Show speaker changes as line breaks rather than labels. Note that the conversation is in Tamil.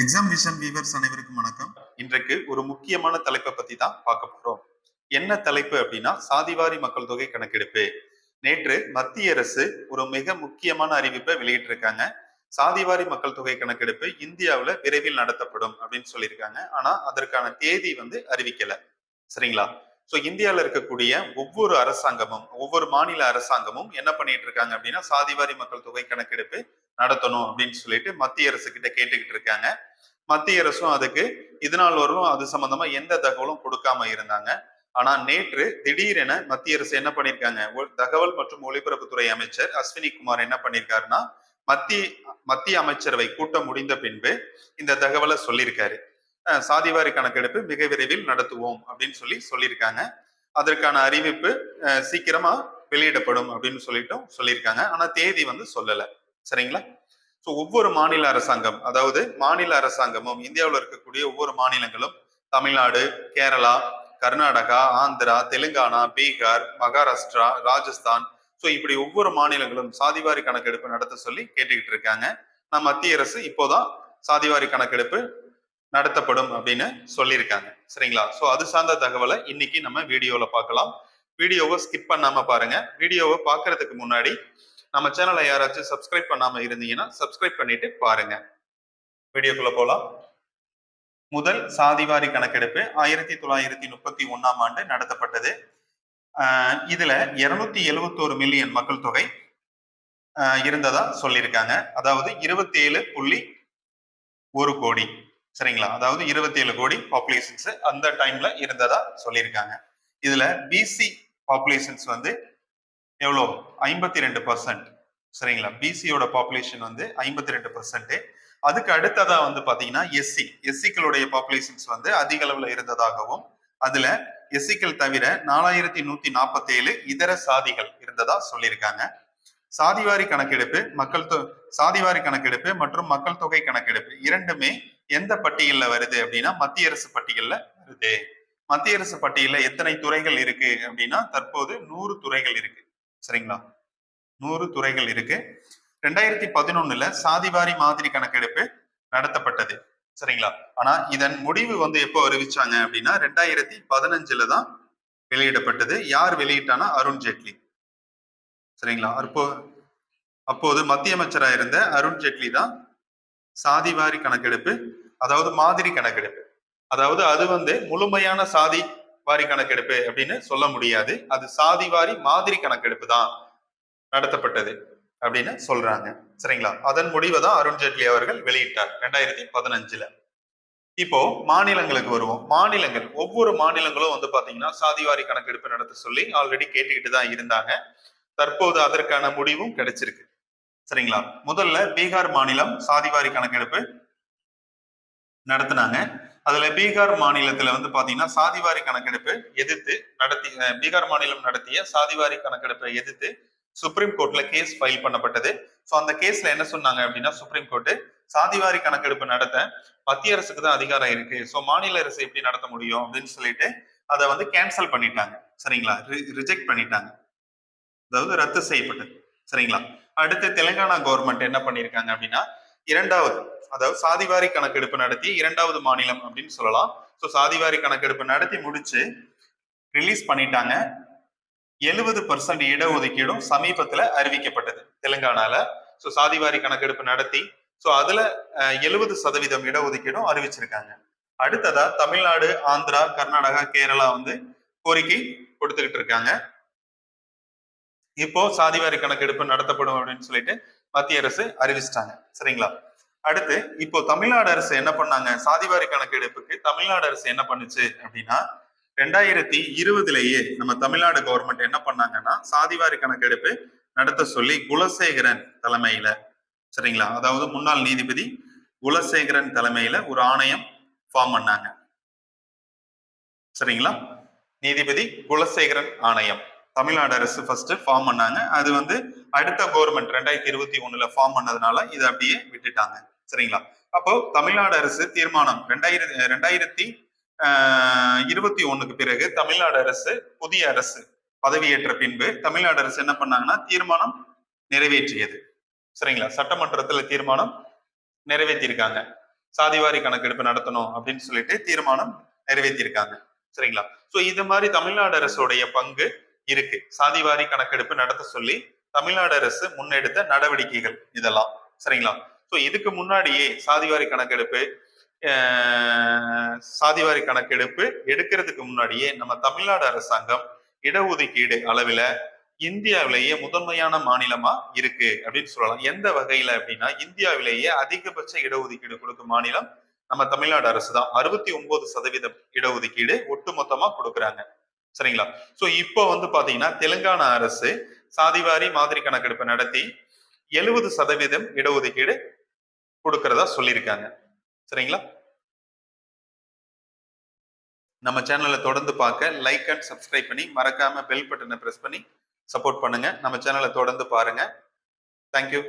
எக்ஸாம் விஷன் வீவர்ஸ் அனைவருக்கும் வணக்கம்.
இன்றைக்கு ஒரு முக்கியமான தலைப்பை பத்தி தான் பார்க்க போறோம். என்ன தலைப்பு அப்படின்னா சாதிவாரி மக்கள் தொகை கணக்கெடுப்பு. நேற்று மத்திய அரசு ஒரு மிக முக்கியமான அறிவிப்பை வெளியிட்டிருக்காங்க. சாதிவாரி மக்கள் தொகை கணக்கெடுப்பு இந்தியாவில் விரைவில் நடத்தப்படும் அப்படின்னு சொல்லியிருக்காங்க. ஆனா அதற்கான தேதி வந்து அறிவிக்கல. சரிங்களா? ஸோ இந்தியாவில் இருக்கக்கூடிய ஒவ்வொரு அரசாங்கமும் ஒவ்வொரு மாநில அரசாங்கமும் என்ன பண்ணிட்டு இருக்காங்க அப்படின்னா சாதிவாரி மக்கள் தொகை கணக்கெடுப்பு நடத்தணும் அப்படின்னு சொல்லிட்டு மத்திய அரசு கிட்ட கேட்டுக்கிட்டு இருக்காங்க. மத்திய அரசும் அதுக்கு இதனால் வரும் அது சம்பந்தமா எந்த தகவலும் கொடுக்காம இருந்தாங்க. ஆனா நேற்று திடீரென மத்திய அரசு என்ன பண்ணிருக்காங்க? ஒ- தகவல் மற்றும் ஒலிபரப்புத்துறை அமைச்சர் அஸ்வினி குமார் என்ன பண்ணிருக்காருன்னா மத்திய மத்திய அமைச்சரவை கூட்டம் முடிந்த பின்பு இந்த தகவலை சொல்லியிருக்காரு சாதிவாரி கணக்கெடுப்பு மிக விரைவில் நடத்துவோம் அப்படின்னு சொல்லி சொல்லியிருக்காங்க. அதற்கான அறிவிப்பு சீக்கிரமா வெளியிடப்படும் அப்படின்னு சொல்லிட்டும் சொல்லியிருக்காங்க. ஆனா தேதி வந்து சொல்லல. சரிங்களா? ஸோ ஒவ்வொரு மாநில அரசாங்கம் அதாவது மாநில அரசாங்கமும் இந்தியாவில் இருக்கக்கூடிய ஒவ்வொரு மாநிலங்களும் தமிழ்நாடு கேரளா கர்நாடகா ஆந்திரா தெலுங்கானா பீகார் மகாராஷ்டிரா ராஜஸ்தான் ஸோ இப்படி ஒவ்வொரு மாநிலங்களும் சாதிவாரி கணக்கெடுப்பு நடத்த சொல்லி கேட்டுக்கிட்டு இருக்காங்க. நான் மத்திய அரசு இப்போதான் சாதிவாரி கணக்கெடுப்பு நடத்தப்படும் அப்படின்னு சொல்லியிருக்காங்க. சரிங்களா? ஸோ அது சார்ந்த தகவலை இன்னைக்கு நம்ம வீடியோவில் பார்க்கலாம். வீடியோவை ஸ்கிப் பண்ணாம பாருங்க. வீடியோவை பார்க்கறதுக்கு முன்னாடி நம்ம சேனலை யாராச்சும் சப்ஸ்கிரைப் பண்ணாம இருந்தீங்கன்னா சப்ஸ்கிரைப் பண்ணிட்டு பாருங்க. வீடியோக்குள்ள போலாம். முதல் சாதிவாரி கணக்கெடுப்பு ஆயிரத்தி தொள்ளாயிரத்தி முப்பத்தி ஒன்னாம் ஆண்டு நடத்தப்பட்டது. இதுல இருநூத்தி எழுவத்தோரு மில்லியன் மக்கள் தொகை இருந்ததா சொல்லியிருக்காங்க. அதாவது இருபத்தி ஏழு புள்ளி ஒரு கோடி. சரிங்களா? அதாவது இருபத்தி ஏழு கோடி பாப்புலேஷன்ஸ் அந்த டைம்ல இருந்ததா சொல்லியிருக்காங்க. இதுல பிசி பாப்புலேஷன்ஸ் வந்து எவ்வளோ? ஐம்பத்தி ரெண்டு பர்சன்ட் சரிங்களா பிசியோட பாப்புலேஷன் வந்து ஐம்பத்தி ரெண்டு பர்சன்ட் அதுக்கு அடுத்ததா வந்து பாத்தீங்கன்னா எஸ்சி எஸ்சிக்களுடைய பாப்புலேஷன்ஸ் வந்து அதிக அளவுல இருந்ததாகவும் அதுல எஸ்சிக்கள் தவிர நாலாயிரத்தி நூத்தி நாற்பத்தி ஏழு இதர சாதிகள் இருந்ததா சொல்லியிருக்காங்க. சாதிவாரி கணக்கெடுப்பு மக்கள் தொ சாதிவாரி கணக்கெடுப்பு மற்றும் மக்கள் தொகை கணக்கெடுப்பு இரண்டுமே எந்த பட்டியல்ல வருது அப்படின்னா மத்திய அரசு பட்டியல்ல வருது. மத்திய அரசு பட்டியல எத்தனை துறைகள் இருக்கு அப்படின்னா தற்போது நூறு துறைகள் இருக்கு. சரிங்களா? நூறு துறைகள் இருக்கு. ரெண்டாயிரத்தி பதினொன்னுல சாதிவாரி மாதிரி கணக்கெடுப்பு நடத்தப்பட்டது. சரிங்களா? ஆனா இதன் முடிவு வந்து எப்போ அறிவிச்சாங்க அப்படின்னா ரெண்டாயிரத்தி பதினஞ்சுல தான் வெளியிடப்பட்டது. யார் வெளியிட்டானா அருண் ஜேட்லி. சரிங்களா? அப்போ அப்போது மத்திய அமைச்சராக இருந்த அருண் ஜேட்லி தான் சாதிவாரி கணக்கெடுப்பு அதாவது மாதிரி கணக்கெடுப்பு. அதாவது அது வந்து முழுமையான சாதி வாரி கணக்கெடுப்பு அப்படின்னு சொல்ல முடியாது. அது சாதிவாரி மாதிரி கணக்கெடுப்பு தான் நடத்தப்பட்டது அப்படின்னு சொல்றாங்க. சரிங்களா? அதன் முடிவை தான் அருண்ஜேட்லி அவர்கள் வெளியிட்டார் ரெண்டாயிரத்தி பதினஞ்சுல. இப்போ மாநிலங்களுக்கு வருவோம். மாநிலங்கள் ஒவ்வொரு மாநிலங்களும் வந்து பாத்தீங்கன்னா சாதிவாரி கணக்கெடுப்பு நடத்த சொல்லி ஆல்ரெடி கேட்டுக்கிட்டு தான் இருந்தாங்க. தற்போது அதற்கான முடிவும் கிடைச்சிருக்கு. சரிங்களா? முதல்ல பீகார் மாநிலம் சாதிவாரி கணக்கெடுப்பு நடத்தினாங்க. அதுல பீகார் மாநிலத்துல வந்து பாத்தீங்கன்னா சாதிவாரி கணக்கெடுப்பு எதிர்த்து நடத்தி பீகார் மாநிலம் நடத்திய சாதிவாரி கணக்கெடுப்பை எதிர்த்து சுப்ரீம் கோர்ட்ல கேஸ் ஃபைல் பண்ணப்பட்டது. ஸோ அந்த கேஸ்ல என்ன சொன்னாங்க அப்படின்னா சுப்ரீம் கோர்ட் சாதிவாரி கணக்கெடுப்பு நடத்த மத்திய அரசுக்கு தான் அதிகாரம் இருக்கு ஸோ மாநில அரசு எப்படி நடத்த முடியும் அப்படின்னு சொல்லிட்டு அதை வந்து கேன்சல் பண்ணிட்டாங்க. சரிங்களா? ரிஜெக்ட் பண்ணிட்டாங்க. அதாவது ரத்து செய்யப்பட்டது. சரிங்களா? அடுத்து தெலுங்கானா கவர்மெண்ட் என்ன பண்ணியிருக்காங்க அப்படின்னா இரண்டாவது அதாவது சாதிவாரி கணக்கெடுப்பு நடத்தி இரண்டாவது மாநிலம் அப்படின்னு சொல்லலாம். ஸோ சாதிவாரி கணக்கெடுப்பு நடத்தி முடிச்சு ரிலீஸ் பண்ணிட்டாங்க. எழுபது பர்சன்ட் இடஒதுக்கீடும் சமீபத்துல அறிவிக்கப்பட்டது தெலுங்கானால. ஸோ சாதிவாரி கணக்கெடுப்பு நடத்தி ஸோ அதுல எழுபது சதவீதம் இடஒதுக்கீடும் அறிவிச்சிருக்காங்க. அடுத்ததா தமிழ்நாடு ஆந்திரா கர்நாடகா கேரளா வந்து கோரிக்கை கொடுத்துக்கிட்டு இருக்காங்க. இப்போ சாதிவாரி கணக்கெடுப்பு நடத்தப்படும் அப்படின்னு சொல்லிட்டு மத்திய அரசு அறிவிச்சிட்டாங்க. சரிங்களா? அடுத்து இப்போ தமிழ்நாடு அரசு என்ன பண்ணாங்க? சாதிவாரி கணக்கெடுப்புக்கு தமிழ்நாடு அரசு என்ன பண்ணுச்சு அப்படின்னா ரெண்டாயிரத்தி இருபதுலேயே நம்ம தமிழ்நாடு கவர்மெண்ட் என்ன பண்ணாங்கன்னா சாதிவாரி கணக்கெடுப்பு நடத்த சொல்லி குலசேகரன் தலைமையில சரிங்களா? அதாவது முன்னாள் நீதிபதி குலசேகரன் தலைமையில ஒரு ஆணையம் ஃபார்ம் பண்ணாங்க. சரிங்களா? நீதிபதி குலசேகரன் ஆணையம். தமிழ்நாடு அரசு ஃபர்ஸ்ட் ஃபார்ம் பண்ணாங்க. அது வந்து அடுத்த கவர்மெண்ட் ரெண்டாயிரத்தி இருபத்தி ஒண்ணுல ஃபார்ம் பண்ணதுனால இதை அப்படியே விட்டுட்டாங்க. சரிங்களா? அப்போ தமிழ்நாடு அரசு தீர்மானம் ரெண்டாயிரத்தி ரெண்டாயிரத்தி இருபத்தி ஒண்ணுக்கு பிறகு தமிழ்நாடு அரசு புதிய அரசு பதவியேற்ற பின்பு தமிழ்நாடு அரசு என்ன பண்ணாங்கன்னா தீர்மானம் நிறைவேற்றியது. சரிங்களா? சட்டமன்றத்துல தீர்மானம் நிறைவேற்றியிருக்காங்க சாதிவாரி கணக்கெடுப்பு நடத்தணும் அப்படின்னு சொல்லிட்டு தீர்மானம் நிறைவேற்றியிருக்காங்க சரிங்களா? சோ இது மாதிரி தமிழ்நாடு அரசுடைய பங்கு இருக்கு. சாதிவாரி கணக்கெடுப்பு நடத்த சொல்லி தமிழ்நாடு அரசு முன்னெடுத்த நடவடிக்கைகள் இதெல்லாம். சரிங்களா? ஸோ இதுக்கு முன்னாடியே சாதிவாரி கணக்கெடுப்பு சாதிவாரி கணக்கெடுப்பு எடுக்கிறதுக்கு முன்னாடியே நம்ம தமிழ்நாடு அரசாங்கம் இடஒதுக்கீடு அளவில் இந்தியாவிலேயே முதன்மையான மாநிலமா இருக்கு அப்படின்னு சொல்லலாம். எந்த வகையில அப்படின்னா இந்தியாவிலேயே அதிகபட்ச இடஒதுக்கீடு கொடுக்கும் மாநிலம் நம்ம தமிழ்நாடு அரசு தான் அறுபத்தி ஒன்பது சதவீதம் இடஒதுக்கீடு ஒட்டுமொத்தமா கொடுக்குறாங்க. சரிங்களா? சோ இப்போ வந்து பாத்தீங்கன்னா தெலுங்கானா அரசு சாதிவாரி மாதிரி கணக்கெடுப்பு நடத்தி எழுபது சதவீதம் இடஒதுக்கீடு கொடுக்கறதா சொல்லியிருக்காங்க. சரிங்களா? நம்ம சேனலை தொடர்ந்து பார்க்க லைக் அண்ட் சப்ஸ்கிரைப் பண்ணி மறக்காம பெல் பட்டனை பிரஸ் பண்ணி சப்போர்ட் பண்ணுங்க. நம்ம சேனலை தொடர்ந்து பாருங்க. தேங்க்யூ